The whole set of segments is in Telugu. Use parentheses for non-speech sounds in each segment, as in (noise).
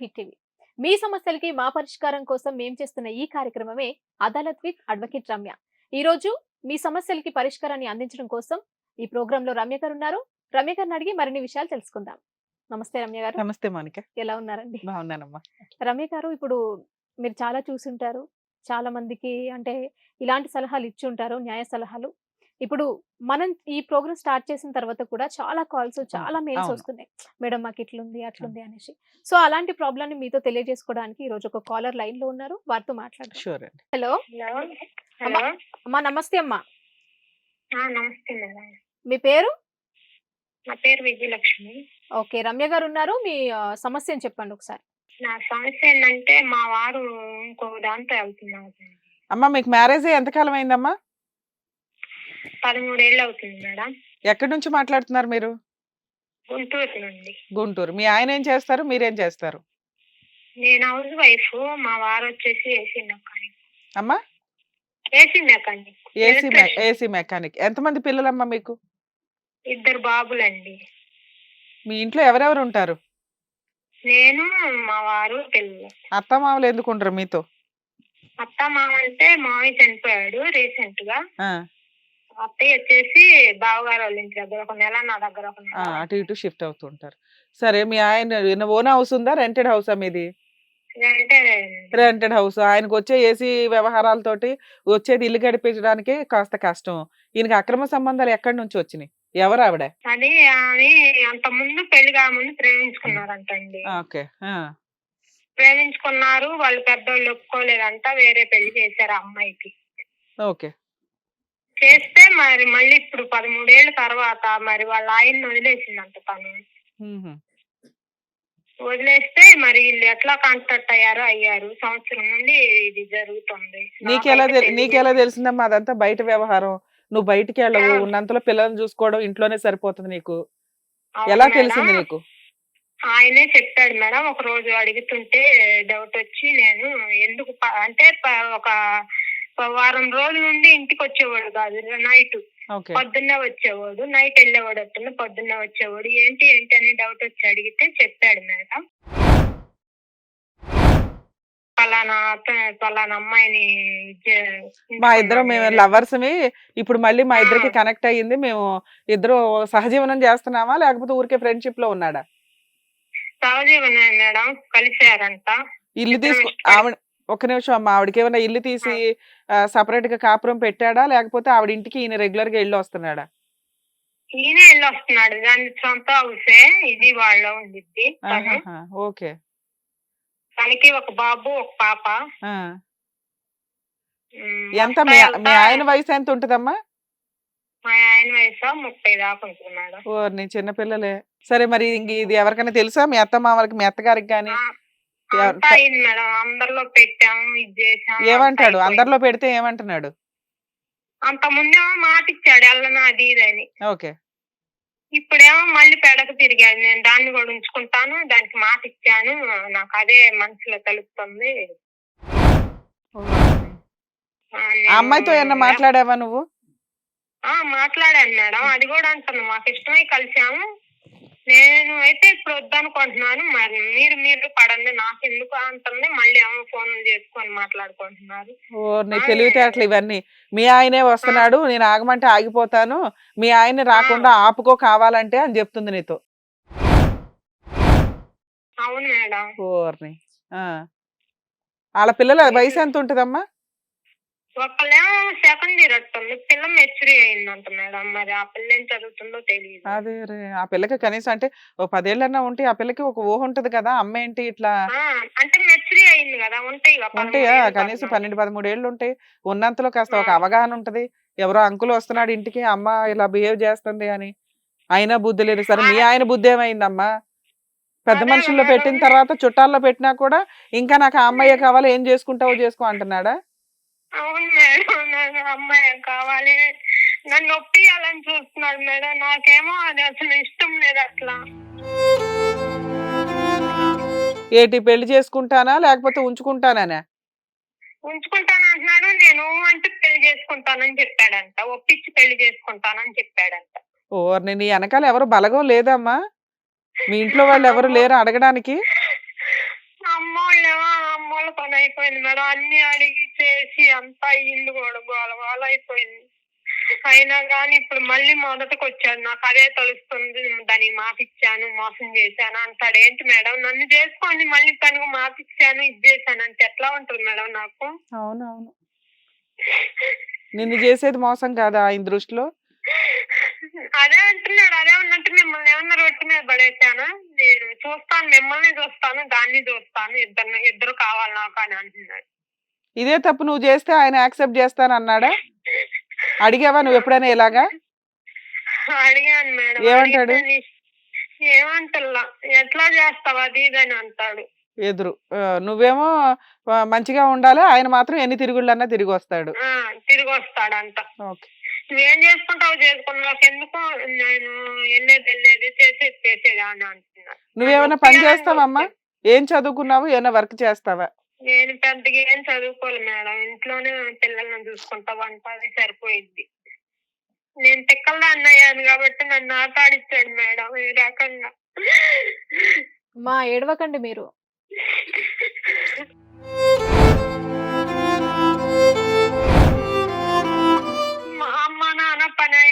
హిట్ టీవీ మీ సమస్యలకి మా పరిష్కారం కోసం మేం చేస్తున్న ఈ కార్యక్రమమే అదాలత్ విత్ అడ్వకేట్ రమ్య. ఈ రోజు మీ సమస్యలకి పరిష్కారాన్ని అందించడం కోసం ఈ ప్రోగ్రామ్లో రమ్య గారు ఉన్నారు. రమ్య గారిని అడిగి మరిన్ని విషయాలు తెలుసుకుందాం. నమస్తే రమ్య గారు. నమస్తే మౌనిక. ఎలా ఉన్నారండి? బాగున్నానమ్మా. రమ్య గారు ఇప్పుడు మీరు చాలా చూసుంటారు. చాలా మందికి అంటే ఇలాంటి సలహాలు ఇచ్చి ఉంటారు న్యాయ సలహాలు. ఇప్పుడు మనం ఈ ప్రోగ్రామ్ స్టార్ట్ చేసిన తర్వాత కూడా చాలా కాల్స్ చాలా మెయిల్స్. వస్తున్నాయి. మేడం మాకు ఇట్లుంది అట్లుంది అనేసి. సో అలాంటి ప్రాబ్లమ్ని మీతో తెలియజేసుకోవడానికి ఈ రోజు ఒక కాలర్ లైన్లో ఉన్నారు. వారితో అండి. హలో. హలో. అమ్మా నమస్తే అమ్మా. నమస్తే మీ పేరు? నా పేరు విజయలక్ష్మి. ఓకే. రమ్య గారు ఉన్నారు. మీ ఆ, సమస్యని చెప్పండి ఒకసారి. నా సమస్య ఏంటంటే మా వారు ఇంకో దాంతో వెళ్తున్నారు. అమ్మా మీకు మ్యారేజ్ ఎంతకాలం అయిందమ్మా? పదమూడేళ్ళు అవుతుంది మేడం. ఎక్కడి నుంచి మాట్లాడుతున్నారు మీరు? గుంటూరు నుండి గుంటూరు. మీ ఆయన ఏం చేస్తారు? మీరేం చేస్తారు? నేను హౌస్ వైఫ్. మా వారు వచ్చేసి ఏసీ మెకానిక్. అమ్మా? AC mechanic. AC. AC mechanic. ఎంతమంది పిల్లలమ్మా మీకు? ఇద్దరు బాబులండి. మీ ఇంట్లో ఎవరెవరు ఉంటారు? నేను మా వారు పిల్లలు. అత్త మామలు ఎందుకు ఉండరు మీతో? అత్త మామ అంటే మామయ్య చనిపోయాడు రీసెంట్గా అత్తయ్య వచ్చేసి బావగారు వాళ్ళ ఇంటి దగ్గర ఒక నెల నా దగ్గర ఒక నెల. అటు ఇటు షిఫ్ట్ అవుతూ ఉంటారు. సరే మీ ఆయన ఓన్ హౌస్ ఉందా? రెంటెడ్ హౌసా మీది? అంటే రెంటెడ్ హౌస్ ఆయనకు వచ్చే ఏసీ వ్యవహారాలతోటి వచ్చేది ఇల్లు గడిపించడానికి కాస్త కష్టం. ఈయనకి అక్రమ సంబంధాలు ఎక్కడి నుంచి వచ్చినాయి? ఎవరు ఆవిడ? అది ఆమె అంత ముందు పెళ్ళి కాముందు ప్రేమించుకున్నారంటండి ఓకే. ప్రేమించుకున్నారు వాళ్ళు పెద్దోళ్ళు ఒప్పుకోలేదంట వేరే పెళ్ళి చేశారు అమ్మాయికి. ఓకే. చేస్తే మరి మళ్ళీ ఇప్పుడు పదమూడేళ్ళ తర్వాత మరి వాళ్ళ ఆయన్ని వదిలేసిందంట తను. వదిలేస్తే మరి వీళ్ళు ఎట్లా కాంటాక్ట్ అయ్యారో అయ్యారు. సంవత్సరం నుండి ఇది జరుగుతుంది. నీకెలా. నీకెలా తెలిసిందమ్మా అదంతా బయట వ్యవహారం. నువ్వు బయటికి వెళ్ళవు. ఉన్నంతలో పిల్లల్ని చూసుకోవడం ఇంట్లోనే సరిపోతుంది నీకు. ఎలా. తెలిసింది నీకు? ఆయనే చెప్పాడు మేడం ఒక రోజు అడుగుతుంటే డౌట్ వచ్చి నేను ఎందుకు అంటే ఒక వారం రోజుల నుండి ఇంటికి వచ్చేవాడు కాదు. నైట్ పొద్దున్నే వచ్చేవాడు నైట్ వెళ్ళేవాడు అతను పొద్దున్నే వచ్చేవాడు. ఏంటి ఏంటి అని డౌట్ వచ్చి అడిగితే చెప్పాడు మేడం. పలానా పలానా అమ్మాయిని మా ఇద్దరం మేము లవర్స్ ఇప్పుడు మళ్ళీ మా. ఇద్దరికి కనెక్ట్ అయ్యింది. మేము ఇద్దరు సహజీవనం చేస్తున్నామా? లేకపోతే ఊరికే ఫ్రెండ్షిప్లో ఉన్నాడా? సహజీవనే మేడం. కలిశారంట. ఇల్లు తీసుకు ఆవిడ ఒక నిమిషం అమ్మా. ఆవిడకి ఏమైనా ఇల్లు తీసి సపరేట్గా కాపురం పెట్టాడా? లేకపోతే ఆవిడ ఇంటికి ఈయన రెగ్యులర్గా ఇల్లు వస్తున్నాడా ఈయన వెళ్ళి వస్తున్నాడు దాని సొంత హౌసే. ఇది వాళ్ళ ఉండిద్ది ఓకే. తనకి ఒక బాబు ఒక పాప. ఎంత? మీ. ఆయన వయసు ఎంత ఉంటదమ్మా మా ఆయన వయసు ముప్పై దాకా ఉంటుంది మేడం. ఓ నీ చిన్నపిల్లలే సరే మరి ఇంక ఇది ఎవరికైనా తెలుసా? మీ అత్త మామలకి మీ అత్తగారికి కానీ మేడం. అందరిలో పెట్టాము ఇది ఏమంటాడు? అందరిలో పెడితే ఏమంటున్నాడు. అంత ముందేమో మాట ఇచ్చాడు వెళ్ళను అది ఇది అని. ఓకే. ఇప్పుడేమో మళ్ళీ పెడకు తిరిగాడు. నేను దాన్ని కూడా ఉంచుకుంటాను దానికి మాట ఇచ్చాను నాకు అదే మనసులో నేను- అమ్మాయితో ఏమన్నా మాట్లాడావా నువ్వు? ఆ మాట్లాడాను మేడం. అది కూడా అంటున్నా మాకు ఇష్టమై కలిసాము. నేను అయితే ఇప్పుడు వద్దనుకుంటున్నాను మరి మీరు మీరు పడండి నాకు ఎందుకు అంటుంది మళ్ళీ ఏమో ఫోన్ చేసుకొని మాట్లాడుకుంటున్నారు. ఓ నీ తెలివితేటలు ఇవన్నీ. మీ ఆయనే వస్తున్నాడు నేను ఆగమంటే ఆగిపోతాను మీ ఆయన రాకుండా ఆపుకో కావాలంటే అని చెప్తుంది నీతో. అవును మేడం. ఓర్ని. ఆ. వాళ్ళ పిల్లల వయసు ఎంత ఉంటదమ్మా ఒకళ్ళేమో సెకండ్ ఇయర్ వస్తుంది పిల్ల మెచ్యూరి అయిందంట మేడం. మరి ఆ పిల్ల ఏం చదువుతుందో తెలియదు అదే రే ఆ పిల్లకి కనీసం అంటే ఓ పదేళ్ళన్నా ఉంటే ఆ పిల్లకి ఒక ఊహ ఉంటది కదా అమ్మ ఏంటి ఇట్లా? అంటే మెచ్యూరి అయింది కదా ఉంటాయి ఉంటాయా కనీసం. పన్నెండు పదమూడు ఏళ్ళు ఉంటాయి. ఉన్నంతలో కాస్త ఒక. అవగాహన ఉంటది. ఎవరో అంకుల్ వస్తున్నాడు ఇంటికి అమ్మ ఇలా బిహేవ్ చేస్తుంది అని. అయినా బుద్ధి లేదు. సరే మీ ఆయన బుద్ధి ఏమైందమ్మా? పెద్ద మనుషుల్లో. పెట్టిన తర్వాత చుట్టాల్లో పెట్టినా కూడా ఇంకా నాకు ఆ అమ్మాయే కావాలి ఏం చేసుకుంటావో చేసుకో అంటున్నాడా? అవును మేడం నాకు అమ్మాయి కావాలి? నన్ను ఒప్పియాలని చూస్తున్నాడు మేడం. నాకేమో అది అసలు ఇష్టం లేదు అట్లా. ఏటి పెళ్ళి చేసుకుంటానా? లేకపోతే ఉంచుకుంటానా ఉంచుకుంటాను అంటున్నాడు. నేను అంటే పెళ్ళి చేసుకుంటానని చెప్పాడంట. ఒప్పించి పెళ్ళి చేసుకుంటానని చెప్పాడంట. ఓ నీ వెనకాల ఎవరు బలగం లేదమ్మా? మీ ఇంట్లో వాళ్ళు ఎవరు లేరు అడగడానికి? వాళ్ళేమో చాలా పని అయిపోయింది మేడం అన్ని అడిగి చేసి అంత అయ్యింది కూడా గోల గోల అయిపోయింది. అయినా కానీ ఇప్పుడు మళ్ళీ మొదటకు వచ్చాడు నాకు అదే తెలుస్తుంది. దానికి మాపిచ్చాను మోసం చేశాను అంటాడు. ఏంటి మేడం? నన్ను చేసుకోండి మళ్ళీ తనకు మాపిచ్చాను ఇది చేశాను అంటే ఎట్లా ఉంటుంది మేడం నాకు? అవునవును. నిన్ను చేసేది మోసం కాదా ఆయన దృష్టిలో? అదే అంటున్నాడు అదే ఉన్నట్టు మిమ్మల్ని ఏమన్నా రొట్టె మీద పడేసాను? నేను చూస్తాను మిమ్మల్ని చూస్తాను దాన్ని చూస్తాను ఇద్దరు ఇద్దరు కావాలి నాకు అని అంటున్నాడు. ఇదే తప్పు నువ్వు చేస్తే ఆయన యాక్సెప్ట్ చేస్తానన్నాడా అడిగావా నువ్వు ఎప్పుడైనా ఇలాగా? అడిగాను మేడం ఏమంటాడు? ఏమంటల్లా? ఎట్లా చేస్తావు అది అంటాడు. ఎదురు. నువ్వేమో మంచిగా ఉండాలి ఆయన మాత్రం ఎన్ని తిరుగుళ్ళన్నా తిరిగి వస్తాడు. ఆ తిరిగి వస్తాడంట. ఓకే. నువ్వేం చేసుకుంటావు చేసుకుని నాకు ఎందుకు నేను వెళ్ళేది వెళ్ళేది చేసేది చేసేది అని అంటున్నాడు నువ్వేమైనా పని చేస్తావమ్మా? ఏం చదువుకున్నావు? ఏమైనా వర్క్ చేస్తావా? నేను పెద్దగా ఏం చదువుకోలేదు మేడం. ఇంట్లోనే పిల్లల్ని చూసుకుంటా వంట అది సరిపోయింది. నేను తిక్కల అన్నయ్యాను కాబట్టి నన్ను ఆట ఆడిచ్చాడు మేడం ఈ రకంగా. మా ఏడవకండి మీరు. (laughs)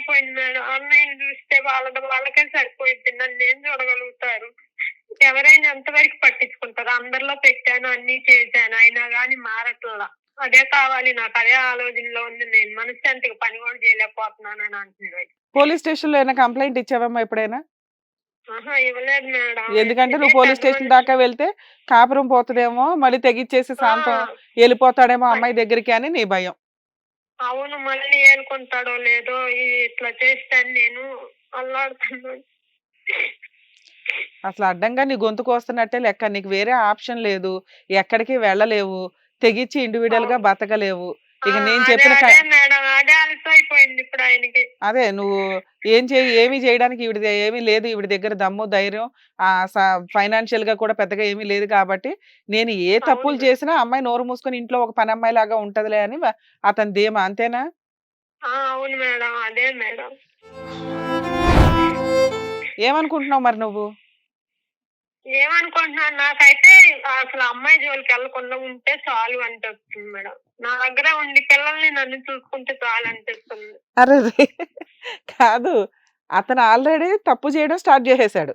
అయిపోయింది మేడం. అన్నయ్యని చూస్తే వాళ్ళ వాళ్ళకే సరిపోయింది నన్ను ఏం చూడగలుగుతారు? ఎవరైనా ఎంతవరకు పట్టించుకుంటారు? అందరిలో పెట్టాను అన్ని చేశాను. అయినా కానీ మారట్లా. అదే కావాలి. నాకు అదే ఆలోచనలో ఉంది. నేను మనశ్శాంతికి పని కూడా చేయలేకపోతున్నాను అని అంటున్నాడు. పోలీస్ స్టేషన్లో ఏమైనా కంప్లైంట్ ఇచ్చావమ్మా ఎప్పుడైనా? ఆహా ఇవ్వలేదు మేడం. ఎందుకంటే నువ్వు పోలీస్ స్టేషన్. దాకా వెళ్తే కాపురం పోతుందేమో మళ్ళీ తెగిచ్చేసి శాంతం వెళ్ళిపోతాడేమో అమ్మాయి దగ్గరికి అని నీ భయం. అవును మళ్ళీ ఏలుకుంటాడో లేదో ఇట్లా చేస్తాను నేను. అల్లాడుతున్నాను అసలు అడ్డంగా నీ గొంతుకు వస్తున్నట్టే లెక్క. నీకు వేరే ఆప్షన్ లేదు. ఎక్కడికి వెళ్ళలేవు. తెగిచ్చి ఇండివిడువల్గా. బతకలేవు. ఇక నేను చెప్పిన అదే నువ్వు ఏం చేయి ఏమి చేయడానికి ఈవిడ ఏమీ లేదు ఈవిడ దగ్గర దమ్ము ధైర్యం ఆ ఫైనాన్షియల్గా కూడా పెద్దగా ఏమీ లేదు కాబట్టి నేను ఏ తప్పులు. చేసినా అమ్మాయి నోరు మూసుకొని ఇంట్లో ఒక పని అమ్మాయి లాగా ఉంటదిలే అని అతని ధీమా అంతేనా? అవును మేడం అదే మేడం. ఏమనుకుంటున్నావు మరి నువ్వు? ఏమనుకుంటున్నాను నాకైతే అసలు అమ్మాయి జోలికి వెళ్ళకుండా ఉంటే చాలు అనిపిస్తుంది మేడం. నా దగ్గర ఉండి పిల్లల్ని నన్ను చూసుకుంటే చాలు అనిపిస్తుంది. అరే. కాదు. అతను ఆల్రెడీ తప్పు చేయడం స్టార్ట్ చేసేసాడు.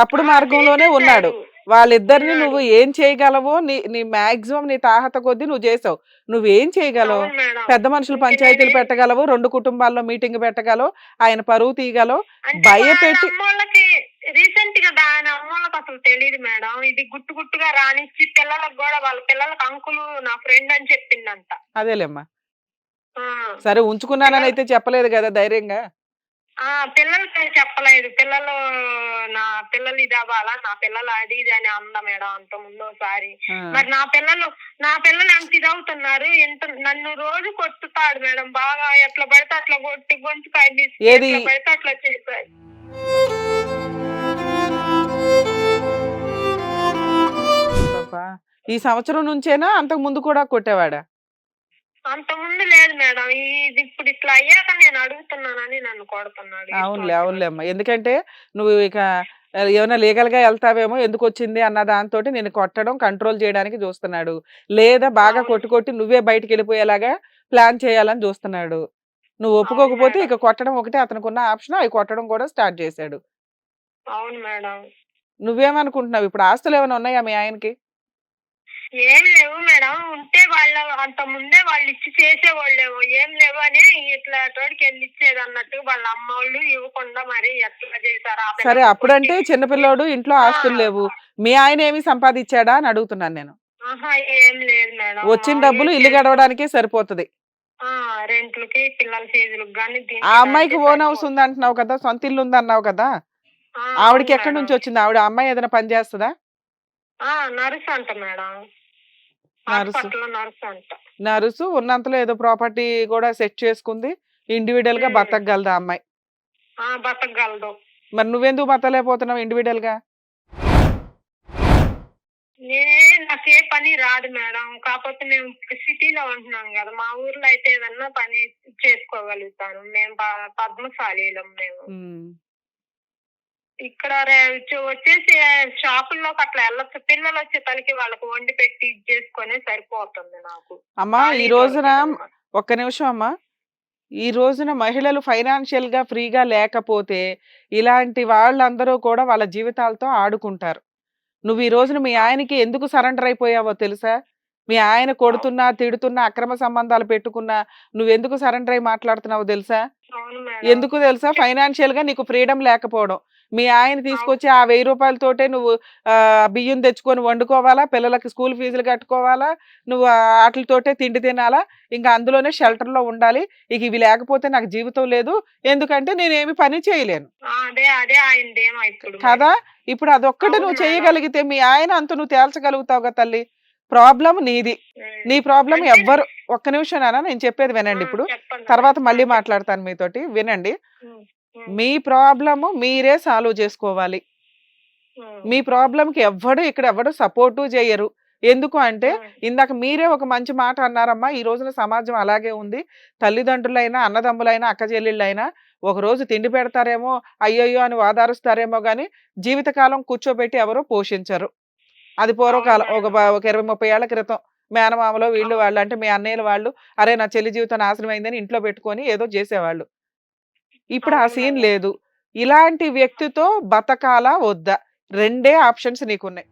తప్పుడు మార్గంలోనే. ఉన్నాడు. వాళ్ళిద్దరిని. నువ్వు ఏం చేయగలవో నీ నీ మాక్సిమం నీ తాహత కొద్దీ నువ్వు చేసావు. నువ్వేం చేయగలవు. పెద్ద మనుషులు పంచాయతీలు పెట్టగలవు? రెండు కుటుంబాల్లో మీటింగ్ పెట్టగలవు? ఆయన పరువు తీయగలవు? భయపెట్టి- రీసెంట్గా దాని అమ్మోళ్ళకి అసలు తెలియదు మేడం. ఇది గుట్టు గుట్టుగా రానిచ్చి పిల్లలకు కూడా వాళ్ళ పిల్లలకు అంకులు నా ఫ్రెండ్ అని చెప్పిందంట. అదేలేమ్మా. సరే ఉంచుకున్నానని అయితే చెప్పలేదు కదా ధైర్యంగా? ఆ పిల్లలకి చెప్పలేదు. పిల్లలు నా పిల్లలు ఇది అవ్వాలా? నా పిల్లలు అది ఇది అని అంద మేడం అంత ముందు ఒకసారి ఆ. మరి నా పిల్లలు నా పిల్లలు ఎంత ఇది అవుతున్నారు. ఎంత నన్ను రోజు కొట్టుతాడు మేడం. బాగా ఎట్లా పడితే అట్లా కొట్టి గొంతు కాయలు ఏది? ఎట్లా పడితే అట్లా చేశాడు పాపా. ఈ సంవత్సరం నుంచేనా అంతకు ముందు కూడా కొట్టేవాడా? అంత ముందు లేదు మేడం. ఇది ఇప్పుడు ఇట్లా అయ్యాక నేను అడుగుతున్నానని నన్ను కొడుతున్నాడు అవునులే అవునులే అమ్మా. ఎందుకంటే నువ్వు ఇక ఏమైనా లీగల్గా వెళ్తావేమో ఎందుకు వచ్చింది అన్న దాంతో నేను కొట్టడం కంట్రోల్ చేయడానికి చూస్తున్నాడు. లేదా బాగా. కొట్టి కొట్టి నువ్వే బయటికి వెళ్ళిపోయేలాగా ప్లాన్ చేయాలని చూస్తున్నాడు. నువ్వు ఒప్పుకోకపోతే. ఇక కొట్టడం ఒకటే అతనికి ఉన్న ఆప్షన్ అవి కొట్టడం కూడా స్టార్ట్ చేశాడు. అవును మేడం. నువ్వేమనుకుంటున్నావు? ఇప్పుడు ఆస్తులు ఏమైనా ఉన్నాయా మీ ఆయనకి? ఏం లేవు మేడం. ఉంటే వాళ్ళ అంత ముందే వాళ్ళు ఇచ్చి చేసేవాళ్ళేమో. ఏం లేవు అని ఇట్లా తోడికి వెళ్ళి ఇచ్చేది అన్నట్టు వాళ్ళ అమ్మ వాళ్ళు ఇవ్వకుండా మరి ఎట్లా చేశారు? ఆ సరే అప్పుడంటే చిన్నపిల్లోడు ఇంట్లో ఆస్తులు లేవు. మీ ఆయన ఏమి సంపాదించాడా అని అడుగుతున్నాను నేను. ఆహా ఏం లేదు మేడం. వచ్చిన డబ్బులు ఇల్లు. గడవడానికే సరిపోతది. ఆ రెంట్లకి పిల్లల ఫీజులకు కానీ ఆ అమ్మాయికి ఓన్ హౌస్ ఉంది అంటున్నావు కదా సొంత ఇల్లు ఉంది అన్నావు కదా ఆవిడకి ఎక్కడి నుంచి వచ్చింది? ఆవిడ అమ్మాయి ఏదైనా పని చేస్తుందా? నర్స్ అంట మేడం. నర్సు. నర్స్ అంట. నరుసు ఉన్నంతలో ఏదో ప్రాపర్టీ కూడా సెట్ చేసుకుంది. ఇండివిడువల్గా. బతకగలదా అమ్మాయి? ఆ బతకగలదు. మరి నువ్వెందుకు బతలేకపోతున్నావు ఇండివిడువల్గా? నాకే పని రాదు మేడం. కాకపోతే మేము సిటీలో ఉంటున్నాం కదా మా ఊర్లో అయితే ఏదన్నా పని చేసుకోగలుగుతాను మేము పద్మశాలీలం మ్మ్. ఇక్కడ వచ్చేసి షాపుల్లోకి అట్లా వెళ్ళొచ్చు. పిల్లలు వచ్చే పనికి వాళ్ళకి వండి పెట్టి చేసుకొని సరిపోతుంది నాకు. అమ్మా ఈ రోజున. ఒక్క నిమిషం అమ్మా. ఈ రోజున మహిళలు ఫైనాన్షియల్గా ఫ్రీగా లేకపోతే ఇలాంటి వాళ్ళందరూ కూడా వాళ్ళ జీవితాలతో ఆడుకుంటారు. నువ్వు ఈ రోజున మీ ఆయనకి ఎందుకు సరెండర్ అయిపోయావో తెలుసా? మీ ఆయన కొడుతున్నా తిడుతున్నా అక్రమ సంబంధాలు పెట్టుకున్నా నువ్వెందుకు సరెండర్ అయి మాట్లాడుతున్నావో తెలుసా? ఎందుకు తెలుసా? ఫైనాన్షియల్గా నీకు ఫ్రీడమ్ లేకపోవడం. మీ ఆయన తీసుకొచ్చి ఆ వెయ్యి రూపాయలతోటే నువ్వు ఆ, బియ్యం తెచ్చుకొని వండుకోవాలా? పిల్లలకి స్కూల్ ఫీజులు కట్టుకోవాలా? నువ్వు వాటితోటే తిండి తినాలా? ఇంకా అందులోనే shelter లో ఉండాలి. ఇక ఇవి లేకపోతే నాకు జీవితం లేదు. ఎందుకంటే నేనేమి పని చేయలేను. కదా! ఇప్పుడు అదొక్కటి నువ్వు. చేయగలిగితే మీ ఆయన అంత నువ్వు తేల్చగలుగుతావు కదా తల్లి? ప్రాబ్లం నీది. నీ ప్రాబ్లం ఎవ్వరు ఒక్క నిమిషం నాన్న నేను చెప్పేది వినండి ఇప్పుడు. తర్వాత మళ్ళీ. మాట్లాడతాను మీతోటి. వినండి. మీ ప్రాబ్లము మీరే సాల్వ్ చేసుకోవాలి. మీ ప్రాబ్లంకి ఎవ్వడు ఇక్కడ ఎవ్వడు సపోర్టు చేయరు ఎందుకు అంటే ఇందాక మీరే ఒక మంచి మాట అన్నారమ్మా ఈ రోజున సమాజం అలాగే ఉంది. తల్లిదండ్రులైనా అన్నదమ్ములైనా అక్క చెల్లెళ్ళైనా ఒక రోజు తిండి పెడతారేమో అయ్యయ్యో అని వాదారుస్తారేమో కానీ జీవితకాలం కూర్చోబెట్టి ఎవరో పోషించరు. అది పూర్వకాలం ఒక ఒక ఇరవై ముప్పై ఏళ్ళ క్రితం మేనమామలో వీళ్ళు వాళ్ళు అంటే మీ అన్నయ్యల వాళ్ళు అరే నా చెల్లి జీవితం నాశనం అయిందని ఇంట్లో పెట్టుకొని ఏదో చేసేవాళ్ళు. ఇప్పుడు ఆ సీన్. లేదు. ఇలాంటి వ్యక్తితో బతకాలా వద్దా? రెండే ఆప్షన్స్ నీకున్నాయి.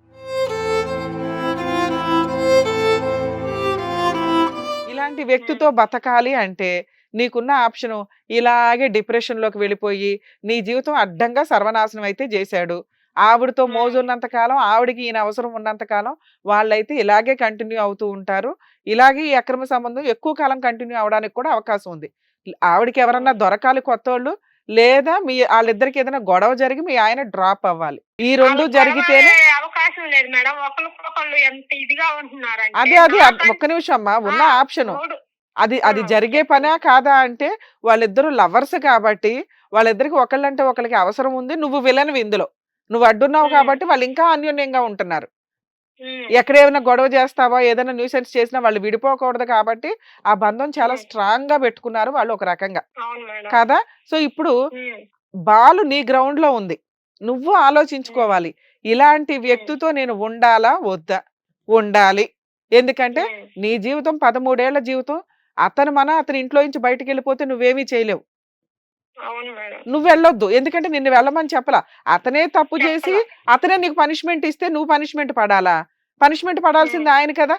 ఇలాంటి వ్యక్తితో బతకాలి అంటే నీకున్న ఆప్షన్ ఇలాగే డిప్రెషన్లోకి వెళ్ళిపోయి నీ జీవితం అడ్డంగా సర్వనాశనం అయితే చేశాడు. ఆవిడతో. మోజు ఉన్నంత కాలం ఆవిడకి ఈయన అవసరం ఉన్నంత కాలం వాళ్ళైతే ఇలాగే కంటిన్యూ అవుతూ ఉంటారు. ఇలాగే ఈ అక్రమ సంబంధం ఎక్కువ కాలం కంటిన్యూ అవడానికి కూడా అవకాశం ఉంది. ఆవిడకి ఎవరన్నా దొరకాలి కొత్తోళ్ళు లేదా మీ వాళ్ళిద్దరికి ఏదైనా గొడవ జరిగి మీ ఆయన డ్రాప్ అవ్వాలి. ఈ రెండు వాళ్ళ జరిగితేనే గొడవలే అవకాశం లేదు మేడం. ఎంత ఇదిగా ఉంటున్నారంటే అది అది. ఒక్క నిమిషం అమ్మా ఉన్న ఆప్షన్. అది అది జరిగే పనా కాదా అంటే వాళ్ళిద్దరు లవర్స్ కాబట్టి వాళ్ళిద్దరికి ఒకళ్ళంటే ఒకళ్ళకి అవసరం ఉంది. నువ్వు విలన్ ఇందులో. నువ్వు అడ్డున్నావు. కాబట్టి వాళ్ళు ఇంకా అన్యోన్యంగా ఉంటున్నారు. ఉమ్, ఎక్కడ ఏమైనా గొడవ చేస్తావా? ఏదైనా న్యూసెన్స్ చేసినా వాళ్ళు విడిపోకూడదు కాబట్టి ఆ బంధం చాలా. స్ట్రాంగ్గా పెట్టుకున్నారు వాళ్ళు ఒక రకంగా. కదా! సో ఇప్పుడు బాలు నీ గ్రౌండ్లో ఉంది. నువ్వు ఆలోచించుకోవాలి. ఇలాంటి వ్యక్తితో నేను ఉండాలా? వద్దా. ఉండాలి. ఎందుకంటే నీ జీవితం పదమూడేళ్ళ జీవితం. అతను మన అతని ఇంట్లో నుంచి బయటకు వెళ్ళిపోతే నువ్వేమీ చేయలేవు. నువ్వు వెళ్ళొద్దు. ఎందుకంటే నిన్ను వెళ్ళమని చెప్పలా. అతనే తప్పు చేసి. అతనే నీకు పనిష్మెంట్ ఇస్తే నువ్వు పనిష్మెంట్ పడాలా? పనిష్మెంట్ పడాల్సింది ఆయన కదా?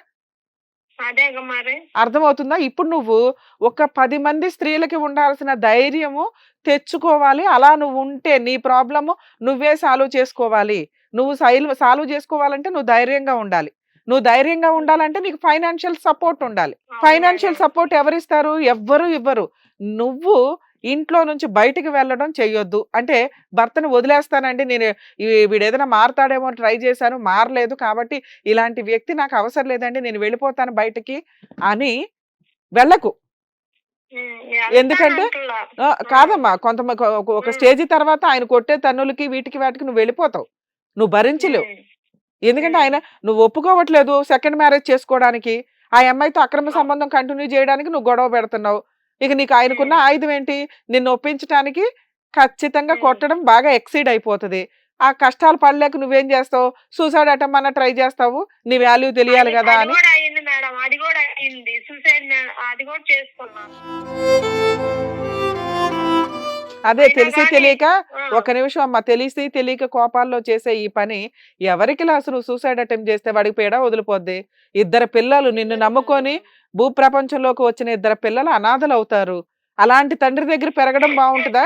అర్థమవుతుందా? ఇప్పుడు నువ్వు ఒక పది మంది స్త్రీలకి ఉండాల్సిన ధైర్యము తెచ్చుకోవాలి. అలా నువ్వు ఉంటే నీ ప్రాబ్లము నువ్వే సాల్వ్ చేసుకోవాలి. నువ్వు సైల్ సాల్వ్ చేసుకోవాలంటే నువ్వు ధైర్యంగా ఉండాలి. నువ్వు ధైర్యంగా ఉండాలంటే నీకు ఫైనాన్షియల్ సపోర్ట్ ఉండాలి. ఫైనాన్షియల్. సపోర్ట్ ఎవరిస్తారు? ఎవ్వరు ఇవ్వరు. నువ్వు ఇంట్లో నుంచి బయటికి వెళ్ళడం చెయ్యొద్దు. అంటే భర్తను వదిలేస్తానండి నేను ఈ- వీడు ఏదైనా మారతాడేమో ట్రై చేశాను మారలేదు కాబట్టి ఇలాంటి వ్యక్తి నాకు అవసరం లేదండి నేను వెళ్ళిపోతాను బయటికి అని వెళ్ళకు. ఎందుకంటే కాదమ్మా కొంత ఒక. స్టేజ్ తర్వాత ఆయన కొట్టే తన్నులకి వీటికి వాటికి నువ్వు వెళ్ళిపోతావు. నువ్వు భరించలేవు. ఎందుకంటే. ఆయన నువ్వు ఒప్పుకోవట్లేదు సెకండ్ మ్యారేజ్ చేసుకోవడానికి. ఆ అమ్మాయితో అక్రమ సంబంధం కంటిన్యూ చేయడానికి నువ్వు గొడవ పెడుతున్నావు. ఇక నీకు ఆయనకున్న. ఆయుధం ఏంటి? నిన్ను ఒప్పించడానికి ఖచ్చితంగా. కొట్టడం బాగా ఎక్సీడ్ అయిపోతుంది. ఆ కష్టాలు పడలేక నువ్వేం చేస్తావు? సూసైడ్ అటెంప్ అన్న ట్రై చేస్తావు? నీ వాల్యూ తెలియాలి కదా అని. అది తెలిసి తెలియక ఒక నిమిషం అమ్మ తెలిసి తెలియక కోపాల్లో చేసే ఈ పని ఎవరికి అసలు సూసైడ్ అటెంప్ట్ చేస్తే వాడికి పేడ వదిలిపోద్ది. ఇద్దరు పిల్లలు నిన్ను నమ్ముకొని భూ ప్రపంచంలోకి వచ్చిన ఇద్దరు పిల్లలు అనాథలు అవుతారు అలాంటి తండ్రి దగ్గర పెరగడం బాగుంటుందా?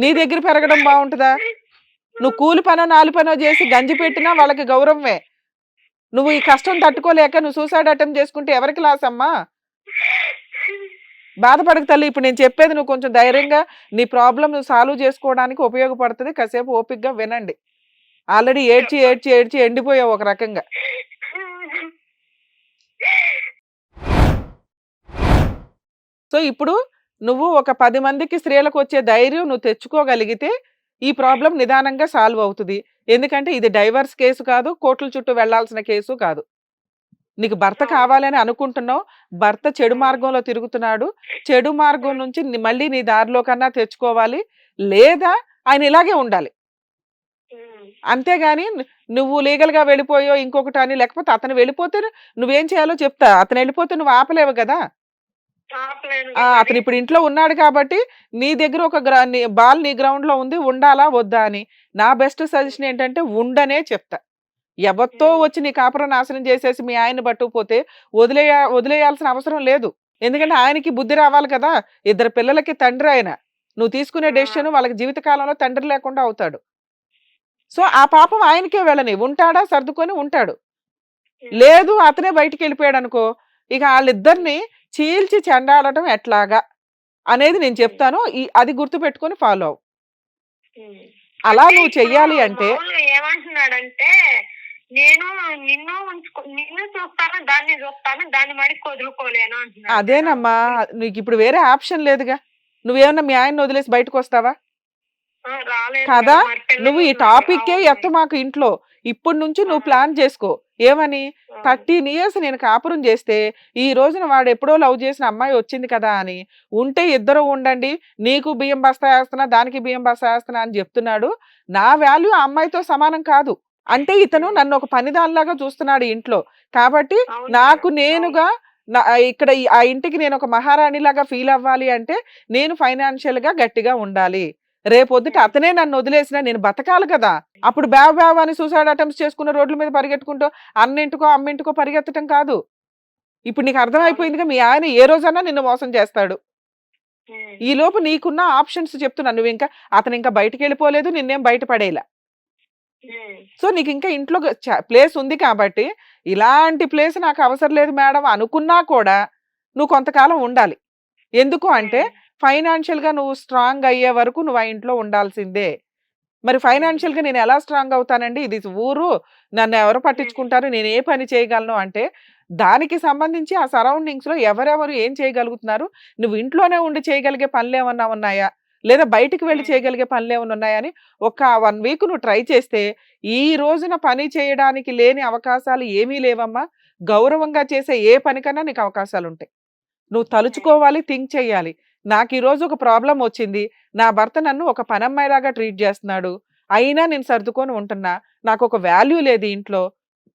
నీ దగ్గర పెరగడం బాగుంటుందా? నువ్వు కూలి పనో నాలి పనో చేసి గంజి పెట్టినా వాళ్ళకి గౌరవమే. నువ్వు ఈ కష్టం తట్టుకోలేక నువ్వు సూసైడ్ అటెంప్ట్ చేసుకుంటే ఎవరికి లాస్ అమ్మా? బాధపడక తల్లి ఇప్పుడు నేను చెప్పేది నువ్వు కొంచెం ధైర్యంగా నీ ప్రాబ్లం నువ్వు సాల్వ్ చేసుకోవడానికి ఉపయోగపడుతుంది. కాసేపు ఓపిక్గా వినండి. ఆల్రెడీ ఏడ్చి ఏడ్చి ఏడ్చి ఎండిపోయావు ఒక రకంగా. సో ఇప్పుడు నువ్వు ఒక పది మందికి స్త్రీలకు వచ్చే ధైర్యం నువ్వు తెచ్చుకోగలిగితే ఈ ప్రాబ్లం నిదానంగా సాల్వ్ అవుతుంది. ఎందుకంటే ఇది డైవర్స్ కేసు కాదు కోర్టుల చుట్టూ వెళ్ళాల్సిన కేసు కాదు. నీకు భర్త. కావాలని అనుకుంటున్నావు భర్త చెడు మార్గంలో తిరుగుతున్నాడు చెడు మార్గం నుంచి మళ్ళీ నీ దారిలో కన్నా తెచ్చుకోవాలి లేదా ఆయన ఇలాగే ఉండాలి. అంతేగాని నువ్వు లీగల్గా వెళ్ళిపోయో ఇంకొకటి అని లేకపోతే అతను వెళ్ళిపోతే నువ్వేం చేయాలో చెప్తా. అతను వెళ్ళిపోతే నువ్వు ఆపలేవు కదా. అతను ఇప్పుడు ఇంట్లో ఉన్నాడు కాబట్టి నీ దగ్గర ఒక గ్రా నీ- బాల్ నీ గ్రౌండ్లో ఉంది ఉండాలా వద్దా అని నా బెస్ట్ సజెషన్ ఏంటంటే ఉండనే చెప్తా ఎవరితో. వచ్చి నీ కాపురం నాశనం చేసేసి మీ ఆయన పట్టుకుపోతే వదిలేయ వదిలేయాల్సిన అవసరం లేదు ఎందుకంటే ఆయనకి బుద్ధి రావాలి కదా ఇద్దరు పిల్లలకి తండ్రి ఆయన నువ్వు తీసుకునే. డెసిషన్ వాళ్ళకి జీవితకాలంలో తండ్రి లేకుండా అవుతాడు సో ఆ పాపం ఆయనకే వెళ్ళని ఉంటాడా సర్దుకొని ఉంటాడు. లేదు అతనే బయటికి వెళ్ళిపోయాడు అనుకో ఇక వాళ్ళిద్దరిని చీల్చి చెండాడటం ఎట్లాగా అనేది నేను చెప్తాను ఈ అది గుర్తు పెట్టుకొని ఫాలో అవు. అలా నువ్వు చెయ్యాలి అంటే ఏమంటున్నాడంటే నేను నిన్ను నిన్ను చూస్తాను దాన్ని చూస్తాను దాన్ని మడికి వదులుకోలేను అంటున్నాడు అదేనమ్మా నీకు ఇప్పుడు వేరే ఆప్షన్ లేదుగా నువ్వేమన్నా మీ ఆయన వదిలేసి బయటకు వస్తావా కదా? మరి నువ్వు ఈ. టాపిక్కే అవును. ఎత్తు మాకు ఇంట్లో ఇప్పటి నుంచి నువ్వు. ప్లాన్ చేసుకో ఏమని. థర్టీన్ ఇయర్స్ నేను కాపురం చేస్తే ఈ రోజున వాడు ఎప్పుడో లవ్ చేసిన అమ్మాయి వచ్చింది కదా అని. ఉంటే ఇద్దరు ఉండండి నీకు బియ్యం బస్తా వేస్తున్నా దానికి బియ్యం బస్తా వేస్తున్నా అని చెప్తున్నాడు. నా వాల్యూ ఆ అమ్మాయితో సమానం కాదు. అంటే ఇతను నన్ను ఒక పనిదానిలాగా చూస్తున్నాడు ఇంట్లో. కాబట్టి నాకు నేనుగా నా- ఇక్కడ ఈ- ఆ ఇంటికి నేను ఒక మహారాణిలాగా ఫీల్ అవ్వాలి అంటే నేను ఫైనాన్షియల్గా గట్టిగా ఉండాలి. రేపొద్దుట అతనే నన్ను వదిలేసినా నేను బతకాలి కదా. అప్పుడు బ్యావ్ బ్యావ్ అని సూసైడ్ అటెంప్ట్స్ చేసుకున్న రోడ్ల మీద పరిగెట్టుకుంటూ అన్నింటికో అమ్మింటికో పరిగెత్తటం కాదు. ఇప్పుడు నీకు అర్థమైపోయిందిగా మీ ఆయన ఏ రోజన్నా నిన్ను మోసం చేస్తాడు. ఉమ్. ఈ లోపు నీకున్న ఆప్షన్స్ చెప్తున్నా నువ్వు ఇంకా అతను ఇంకా బయటికి వెళ్ళిపోలేదు నిన్నేం బయటపడేలా. ఉమ్. సో నీకు ఇంకా ఇంట్లో ప్లేస్ ఉంది కాబట్టి ఇలాంటి ప్లేస్ నాకు అవసరం లేదు మేడం అనుకున్నా కూడా నువ్వు కొంతకాలం ఉండాలి. ఎందుకు అంటే ఫైనాన్షియల్గా నువ్వు స్ట్రాంగ్ అయ్యే వరకు నువ్వు ఆ ఇంట్లో ఉండాల్సిందే. మరి ఫైనాన్షియల్గా నేను ఎలా స్ట్రాంగ్ అవుతానండి? ఇది ఊరు నన్ను ఎవరు పట్టించుకుంటారు నేను ఏ పని చేయగలను అంటే దానికి సంబంధించి ఆ సరౌండింగ్స్లో ఎవరెవరు ఏం చేయగలుగుతున్నారు? నువ్వు ఇంట్లోనే ఉండి చేయగలిగే పనులు ఏమన్నా ఉన్నాయా? లేదా బయటికి వెళ్ళి. చేయగలిగే పనులు ఏమన్నా ఉన్నాయని ఒక వన్ వీక్ నువ్వు ట్రై చేస్తే ఈ రోజున పని చేయడానికి లేని అవకాశాలు ఏమీ లేవమ్మా. గౌరవంగా చేసే ఏ పనికన్నా నీకు అవకాశాలు ఉంటాయి నువ్వు తలుచుకోవాలి థింక్ చేయాలి. నాకు ఈ రోజు ఒక ప్రాబ్లం వచ్చింది. నా భర్త నన్ను ఒక పనమ్మాయిలాగా ట్రీట్ చేస్తున్నాడు. అయినా నేను సర్దుకొని ఉంటున్నా. నాకు ఒక వాల్యూ లేదు ఇంట్లో.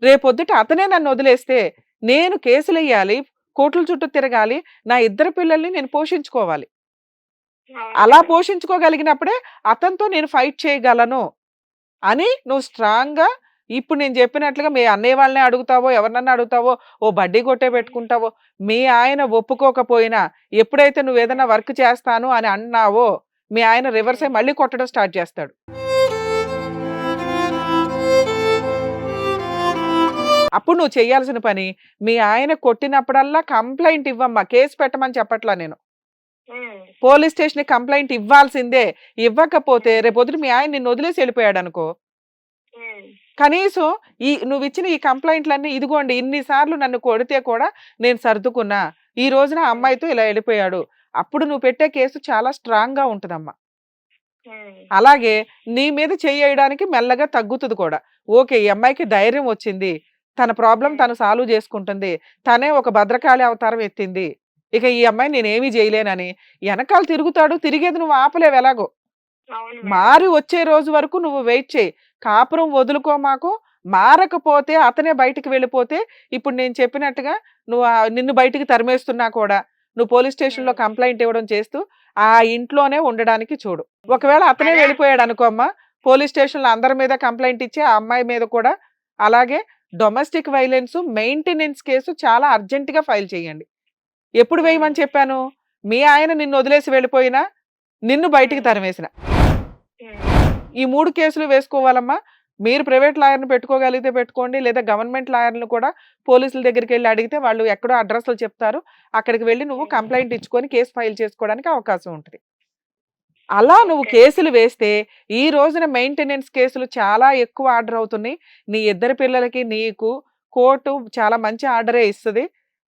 రేపొద్దుట అతనే నన్ను వదిలేస్తే నేను కేసులు వేయాలి కోట్ల చుట్టూ తిరగాలి నా ఇద్దరు పిల్లల్ని నేను పోషించుకోవాలి. అలా. పోషించుకోగలిగినప్పుడే అతనితో నేను ఫైట్ చేయగలను అని నువ్వు స్ట్రాంగ్గా ఇప్పుడు నేను చెప్పినట్లుగా మీ అన్నయ్య వాళ్ళని అడుగుతావో ఎవరినన్నా అడుగుతావో ఓ బడ్డీ కొట్టే పెట్టుకుంటావో మీ ఆయన ఒప్పుకోకపోయినా ఎప్పుడైతే నువ్వు ఏదైనా వర్క్ చేస్తాను అని అన్నావో మీ ఆయన రివర్స్ అయ్యి మళ్ళీ కొట్టడం స్టార్ట్ చేస్తాడు అప్పుడు నువ్వు చేయాల్సిన పని మీ ఆయన కొట్టినప్పుడల్లా కంప్లైంట్ ఇవ్వమ్మా కేసు పెట్టమని చెప్పట్లా నేను. పోలీస్ స్టేషన్ కంప్లైంట్ ఇవ్వాల్సిందే ఇవ్వకపోతే రేపొద్దు మీ ఆయన నిన్ను వదిలేసి వెళ్ళిపోయాడు అనుకో. కనీసం ఈ నువ్వు ఇచ్చిన ఈ కంప్లైంట్లన్నీ ఇదిగోండి ఇన్నిసార్లు నన్ను కొడితే కూడా నేను సర్దుకున్నా. ఈ రోజున అమ్మాయితో ఇలా వెళ్ళిపోయాడు. అప్పుడు నువ్వు పెట్టే కేసు చాలా స్ట్రాంగ్గా ఉంటుందమ్మా. అలాగే నీ మీద చేయడానికి మెల్లగా తగ్గుతుంది కూడా. ఓకే ఈ అమ్మాయికి ధైర్యం వచ్చింది. తన ప్రాబ్లం తను సాల్వ్ చేసుకుంటుంది. తనే ఒక భద్రకాళి అవతారం ఎత్తింది. ఇక ఈ అమ్మాయి నేనేమీ చేయలేనని. వెనకాల తిరుగుతాడు తిరిగేది నువ్వు ఆపలేవు ఎలాగో. మారి వచ్చే రోజు వరకు నువ్వు వెయిట్ చేయి. కాపురం వదులుకో మాకు మారకపోతే అతనే బయటికి వెళ్ళిపోతే ఇప్పుడు నేను చెప్పినట్టుగా నువ్వు నిన్ను బయటికి తరిమేస్తున్నా కూడా నువ్వు పోలీస్ స్టేషన్లో Hmm. కంప్లైంట్ ఇవ్వడం చేస్తూ ఆ ఇంట్లోనే ఉండడానికి చూడు. ఒకవేళ అతనే వెళ్ళిపోయాడు అనుకో అమ్మా పోలీస్ స్టేషన్లో అందరి మీద కంప్లైంట్ ఇచ్చి ఆ అమ్మాయి మీద కూడా అలాగే డొమెస్టిక్ వైలెన్స్ మెయింటెనెన్స్ కేసు చాలా అర్జెంట్గా ఫైల్ చేయండి. ఎప్పుడు వేయమని చెప్పాను? మీ ఆయన నిన్ను వదిలేసి వెళ్ళిపోయినా నిన్ను బయటికి తరిమేసిన. ఈ మూడు కేసులు వేసుకోవాలమ్మా. మీరు ప్రైవేట్ లాయర్ని పెట్టుకోగలిగితే పెట్టుకోండి లేదా గవర్నమెంట్ లాయర్లు కూడా పోలీసుల దగ్గరికి వెళ్ళి అడిగితే వాళ్ళు ఎక్కడో అడ్రస్లు చెప్తారు. అక్కడికి వెళ్ళి నువ్వు కంప్లైంట్ ఇచ్చుకొని కేసు ఫైల్ చేసుకోవడానికి అవకాశం ఉంటుంది. అలా నువ్వు. కేసులు వేస్తే ఈ రోజున మెయింటెనెన్స్ కేసులు చాలా ఎక్కువ ఆర్డర్ అవుతున్నాయి. నీ ఇద్దరు పిల్లలకి నీకు కోర్టు చాలా మంచి ఆర్డరే ఇస్తుంది.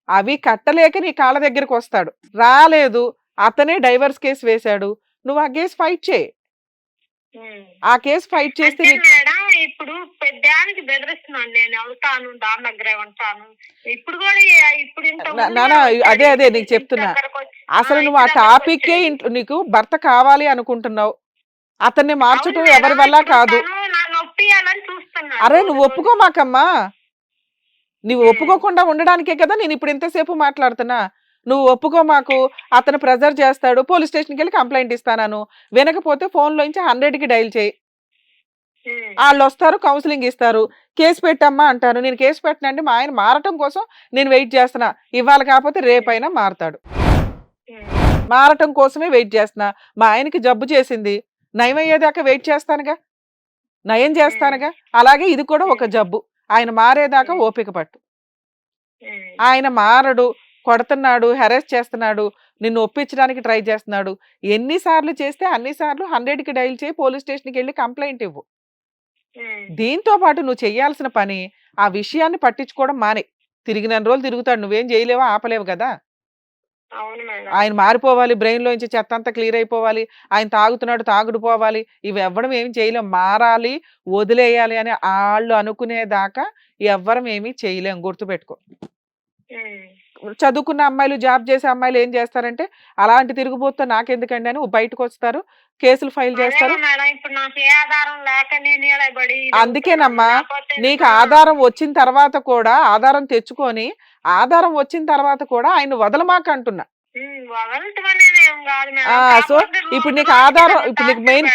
అవి కట్టలేక నీ కాళ్ళ దగ్గరికి వస్తాడు. రాలేదు. అతనే డైవర్స్ కేసు వేశాడు. నువ్వు ఆ కేసు ఫైట్ చేయి. ఆ కేసు ఫైట్ చేస్తే మేడం ఇప్పుడు పెద్దానికి బెదిరిస్తున్నాను నేను. వెళ్తాను దాని దగ్గరే ఉంటాను. ఇప్పుడు కూడా ఇప్పుడు నానా, అదే అదే నీకు చెప్తున్నా. అసలు నువ్వు ఆ టాపిక్కే. ఇంట్లో నీకు భర్త కావాలి అనుకుంటున్నావు. అతన్ని మార్చడం అవును ఎవరి వల్ల కాదు. అరే నువ్వు ఒప్పుకోమాకమ్మా. నువ్వు. ఒప్పుకోకుండా ఉండడానికే కదా నేను ఇప్పుడు ఇంతసేపు మాట్లాడుతున్నా. నువ్వు ఒప్పుకో మాకు అతను ప్రెజర్ చేస్తాడు పోలీస్ స్టేషన్కి వెళ్ళి కంప్లైంట్ ఇస్తాను వినకపోతే ఫోన్లోంచి హండ్రెడ్కి డైల్ చేయి. వాళ్ళు వస్తారు కౌన్సిలింగ్ ఇస్తారు. కేసు పెట్టమ్మా అంటారు. నేను కేసు పెట్టినండి మా ఆయన మారటం కోసం నేను వెయిట్ చేస్తున్నా. ఇవాళ కాకపోతే రేపైనా మారతాడు. మారటం కోసమే వెయిట్ చేస్తున్నా. మా ఆయనకి జబ్బు చేసింది. నయం అయ్యేదాకా వెయిట్ చేస్తానుగా? నయం చేస్తానుగా? అలాగే ఇది కూడా ఒక జబ్బు. ఆయన మారేదాకా ఓపిక పట్టు. ఆయన మారడు. కొడుతున్నాడు హెరాస్ చేస్తున్నాడు నిన్ను ఒప్పించడానికి ట్రై చేస్తున్నాడు. ఎన్నిసార్లు చేస్తే అన్నిసార్లు హండ్రెడ్కి డైల్ చేయి పోలీస్ స్టేషన్కి వెళ్ళి కంప్లైంట్ ఇవ్వు. దీంతో పాటు నువ్వు చేయాల్సిన పని ఆ విషయాన్ని పట్టించుకోవడం మానే. తిరిగిన రోజులు తిరుగుతాడు నువ్వేం చేయలేవా ఆపలేవు కదా. ఆయన మారిపోవాలి బ్రెయిన్ లోంచి చెత్త అంతా క్లియర్ అయిపోవాలి ఆయన తాగుతున్నాడు తాగుడు పోవాలి ఇవి ఎవ్వడం ఏమి చేయలేం. మారాలి వదిలేయాలి అని వాళ్ళు అనుకునేదాకా ఎవ్వరం ఏమీ చేయలేం గుర్తుపెట్టుకో. చదువుకున్న అమ్మాయిలు జాబ్ చేసే అమ్మాయిలు ఏం చేస్తారంటే అలాంటి తిరుగుబోతు నాకెందుకండి అని బయటకు వస్తారు కేసులు ఫైల్ చేస్తారు. అందుకేనమ్మా, నీకు ఆధారం వచ్చిన తర్వాత కూడా ఆధారం తెచ్చుకొని ఆధారం వచ్చిన తర్వాత కూడా ఆయన వదలమాక అంటున్నా సో ఇప్పుడు నీకు ఆధారం- ఇప్పుడు నీకు మెయిన్-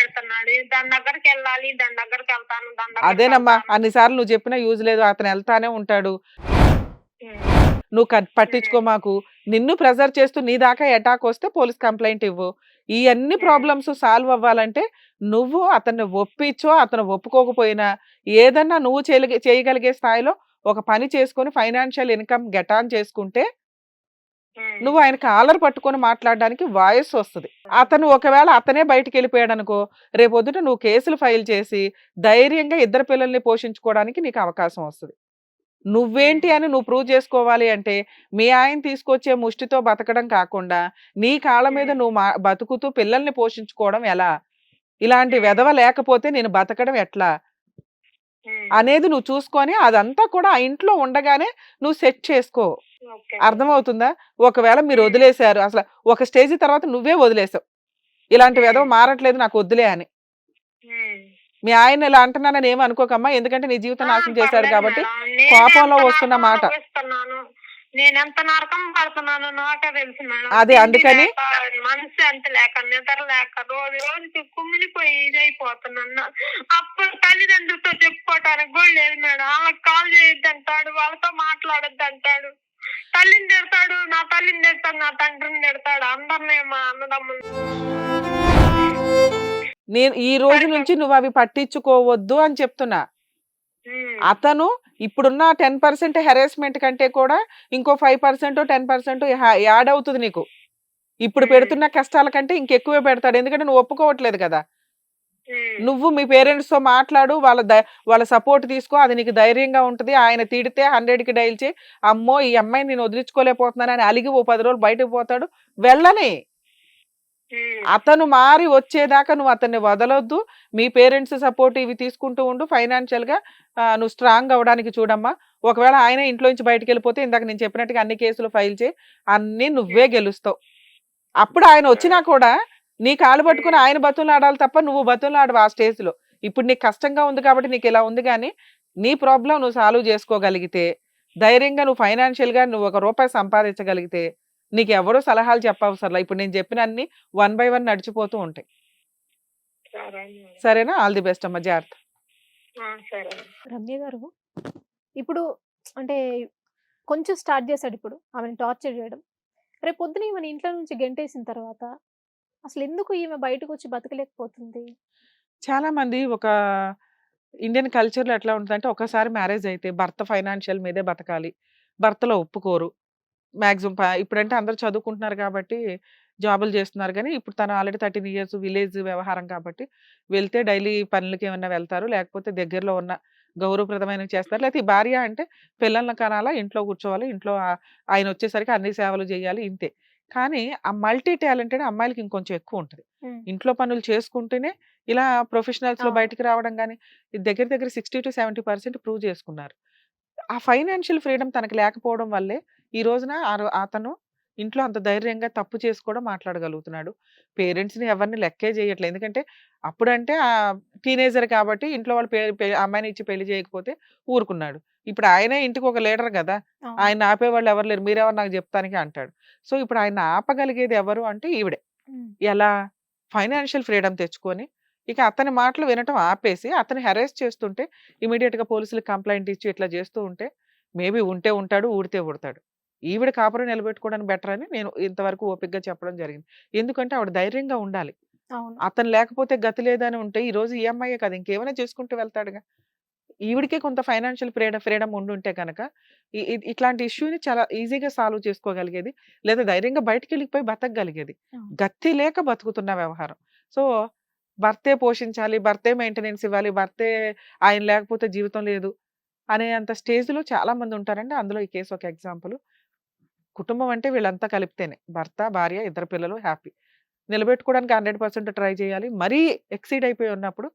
అదేనమ్మా. అన్నిసార్లు నువ్వు చెప్పినా యూజ్ లేదు అతను వెళ్తానే ఉంటాడు. నువ్వు కట్- పట్టించుకో మాకు. నిన్ను ప్రెజర్ చేస్తూ నీ దాకా అటాక్ వస్తే పోలీస్ కంప్లైంట్ ఇవ్వు. ఈ అన్ని ప్రాబ్లమ్స్ సాల్వ్ అవ్వాలంటే నువ్వు అతన్ని ఒప్పించో అతను ఒప్పుకోకపోయినా ఏదన్నా నువ్వు చేయగలిగే చేయగలిగే స్థాయిలో ఒక పని చేసుకొని ఫైనాన్షియల్ ఇన్కమ్ గెట్ ఆన్ చేసుకుంటే నువ్వు ఆయన కాలర్ పట్టుకొని మాట్లాడడానికి వాయిస్ వస్తుంది. అతను ఒకవేళ అతనే బయటికి వెళ్ళిపోయాడు అనుకో రేపొద్దుట నువ్వు కేసులు ఫైల్ చేసి ధైర్యంగా ఇద్దరు పిల్లల్ని పోషించుకోవడానికి నీకు అవకాశం వస్తుంది. నువ్వేంటి అని నువ్వు ప్రూవ్ చేసుకోవాలి అంటే మీ ఆయన తీసుకొచ్చే ముష్టితో బతకడం కాకుండా నీ కాళ్ళ మీద నువ్వు మా బతుకుతూ పిల్లల్ని పోషించుకోవడం ఎలా? ఇలాంటి వెధవ లేకపోతే నేను బతకడం ఎట్లా? అనేది నువ్వు చూసుకొని అదంతా కూడా ఆ ఇంట్లో ఉండగానే నువ్వు సెట్ చేసుకో. అర్థమవుతుందా? ఒకవేళ మీరు వదిలేశారు అసలు ఒక స్టేజ్ తర్వాత నువ్వే వదిలేసావు. ఇలాంటి వెధవ మారట్లేదు నాకు వద్దులే అని. మీ ఆయన ఇలా అంటున్నానని ఏమి అనుకోకమ్మా. ఎందుకంటే నీ జీవితం నాశనం చేశాడు కాబట్టి కోపంలో వస్తున్న మాట. అనుభవిస్తున్నాను. నేను ఎంత నరకం పడుతున్నానో నాకే తెలుసు మేడం. అదే, అందుకని- మనసు ఎంత లేక నిద్ర లేక రోజు రోజుకి కుమిలిపోయి ఇదైపోతున్నాను. అప్పుడు తల్లిదండ్రులతో చెప్పుకోవటానికి కూడా లేదు మేడం. వాళ్ళకి కాల్ చేయొద్దు అంటాడు వాళ్ళతో మాట్లాడొద్దు అంటాడు. తల్లిని తిడతాడు నా తల్లిని తిడతాడు నా తండ్రిని తిడతాడు. అందరినీ మా అన్నదమ్ములు నేను ఈ రోజు నుంచి నువ్వు అవి పట్టించుకోవద్దు అని చెప్తున్నా. అతను ఇప్పుడున్న టెన్ పర్సెంట్ హెరాస్మెంట్ కంటే కూడా ఇంకో five percent ten percent add అవుతుంది నీకు. ఇప్పుడు. పెడుతున్న కష్టాల కంటే ఇంకెక్కువే పెడతాడు. ఎందుకంటే నువ్వు ఒప్పుకోవట్లేదు కదా. నువ్వు మీ పేరెంట్స్తో మాట్లాడు వాళ్ళ ద- వాళ్ళ సపోర్ట్ తీసుకో అది నీకు ధైర్యంగా ఉంటుంది. ఆయన తిడితే హండ్రెడ్కి డైల్ చేయి. అమ్మో ఈ అమ్మాయిని నేను వదిలించుకోలేకపోతున్నాను అని అలిగి ఓ పది రోజులు బయటకు పోతాడు. వెళ్ళని. అతను మారి వచ్చేదాకా నువ్వు అతన్ని వదలొద్దు. మీ పేరెంట్స్ సపోర్ట్ ఇవి తీసుకుంటూ ఉండు. ఫైనాన్షియల్గా నువ్వు స్ట్రాంగ్ అవ్వడానికి చూడమ్మా. ఒకవేళ ఆయన ఇంట్లో నుంచి బయటకు వెళ్ళిపోతే ఇందాక నేను చెప్పినట్టుగా అన్ని కేసులు ఫైల్ చేయి. అన్ని నువ్వే గెలుస్తావు. అప్పుడు ఆయన వచ్చినా కూడా నీ కాలు పట్టుకుని ఆయన బతులు ఆడాలి తప్ప నువ్వు బతులు ఆడవు ఆ స్టేజ్లో ఇప్పుడు నీకు కష్టంగా ఉంది కాబట్టి నీకు ఇలా ఉంది కానీ నీ ప్రాబ్లం నువ్వు సాల్వ్ చేసుకోగలిగితే ధైర్యంగా నువ్వు ఫైనాన్షియల్గా నువ్వు ఒక రూపాయి సంపాదించగలిగితే నీకు ఎవరో సలహాలు చెప్పవసరలా ఇప్పుడు నేను చెప్పిన అన్ని వన్ బై వన్ నడిచిపోతూ ఉంటాయి. సరేనా? ఆల్ ది బెస్ట్ అమ్మ. జాగ్రత్త. రమ్య గారు ఇప్పుడు అంటే కొంచెం స్టార్ట్ చేశాడు ఇప్పుడు. ఆమెను టార్చర్ చేయడం. రేపు పొద్దున ఈమెను ఇంట్లో నుంచి గెంటేసిన తర్వాత అసలు ఎందుకు ఈమె బయటకు వచ్చి బతకలేకపోతుంది? చాలా మంది ఒక ఇండియన్ కల్చర్లో ఎట్లా ఉంటుందంటే ఒకసారి మ్యారేజ్ అయితే భర్త ఫైనాన్షియల్ మీదే బతకాలి. భర్తలో ఒప్పుకోరు. మ్యాక్సిమం ఇప్పుడంటే అందరూ చదువుకుంటున్నారు కాబట్టి జాబులు చేస్తున్నారు కానీ ఇప్పుడు తను ఆల్రెడీ థర్టీన్ ఇయర్స్ విలేజ్ వ్యవహారం కాబట్టి వెళ్తే డైలీ పనులకి ఏమన్నా వెళ్తారు లేకపోతే దగ్గరలో ఉన్న గౌరవప్రదమైనవి చేస్తారు. లేకపోతే ఈ భార్య అంటే పిల్లల్ని కనాలా ఇంట్లో కూర్చోవాలి ఇంట్లో ఆయన వచ్చేసరికి అన్ని సేవలు చేయాలి ఇంతే. కానీ ఆ మల్టీ టాలెంటెడ్ అమ్మాయిలకి ఇంకొంచెం ఎక్కువ ఉంటుంది. ఇంట్లో పనులు చేసుకుంటూనే ఇలా ప్రొఫెషనల్స్లో. బయటికి రావడం కానీ దగ్గర దగ్గర sixty to seventy percent prove చేసుకున్నారు. ఆ ఫైనాన్షియల్ ఫ్రీడమ్ తనకి లేకపోవడం వల్లే ఈ రోజున అతను ఇంట్లో అంత ధైర్యంగా తప్పు చేసి కూడా మాట్లాడగలుగుతున్నాడు. పేరెంట్స్ని ఎవరిని లెక్కే చేయట్లేదు ఎందుకంటే అప్పుడంటే ఆ టీనేజర్ కాబట్టి ఇంట్లో వాళ్ళు అమ్మాయిని ఇచ్చి పెళ్ళి చేయకపోతే ఊరుకున్నాడు. ఇప్పుడు ఆయనే ఇంటికి ఒక లీడర్ కదా. ఆయన ఆపేవాళ్ళు ఎవరు లేరు. మీరెవరు నాకు చెప్తానికి అంటాడు. సో ఇప్పుడు ఆయన ఆపగలిగేది ఎవరు అంటే ఈవిడే. ఎలా? ఫైనాన్షియల్ ఫ్రీడమ్ తెచ్చుకొని ఇక అతని మాటలు వినటం ఆపేసి అతని హెరాస్ చేస్తుంటే ఇమీడియట్గా పోలీసులకు కంప్లైంట్ ఇచ్చి ఇట్లా చేస్తూ ఉంటే మేబీ ఉంటే ఉంటాడు ఊడితే ఊడతాడు. ఈవిడ కాపురం నిలబెట్టుకోవడానికి బెటర్ అని నేను ఇంతవరకు ఓపికగా చెప్పడం జరిగింది. ఎందుకంటే ఆవిడ ధైర్యంగా ఉండాలి. అతను లేకపోతే గతి లేదని ఉంటే ఈ రోజు ఈఎంఐ కదా ఇంకేమైనా చేసుకుంటూ వెళ్తాడుగా. ఈవిడికే కొంత ఫైనాన్షియల్ ఫ్రీడమ్ ఫ్రీడమ్ ఉండి ఉంటే కనుక ఈ- ఈ- ఇట్లాంటి ఇష్యూని చాలా ఈజీగా సాల్వ్ చేసుకోగలిగేది లేదా ధైర్యంగా బయటికి వెళ్ళిపోయి బతకగలిగేది. గత్తి లేక బతుకుతున్న వ్యవహారం. సో భర్తే పోషించాలి భర్తే మెయింటెనెన్స్ ఇవ్వాలి భర్తే ఆయన లేకపోతే జీవితం లేదు అనే అంత స్టేజ్లో చాలా మంది ఉంటారండి. అందులో ఈ కేసు ఒక ఎగ్జాంపుల్. కుటుంబం అంటే వీళ్ళంతా కలిపితేనే. భర్త భార్య ఇద్దరు పిల్లలు హ్యాపీ. నిలబెట్టుకోవడానికి హండ్రెడ్ పర్సెంట్ ట్రై చేయాలి. మరీ ఎక్సీడ్ అయిపోయి ఉన్నప్పుడు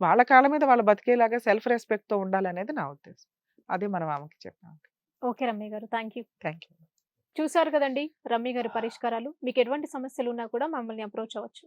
వాళ్ళ కాళ్ళ మీద వాళ్ళు బతికేలాగా సెల్ఫ్ రెస్పెక్ట్తో ఉండాలనేది నా ఉద్దేశం. అదే మనం ఆమెకి చెప్పాం. ఓకే రమ్య గారు. Thank you. Thank you. చూసారు కదండి రమ్య గారి పరిష్కారాలు. మీకు ఎటువంటి సమస్యలు ఉన్నా కూడా మమ్మల్ని అప్రోచ్ అవ్వచ్చు.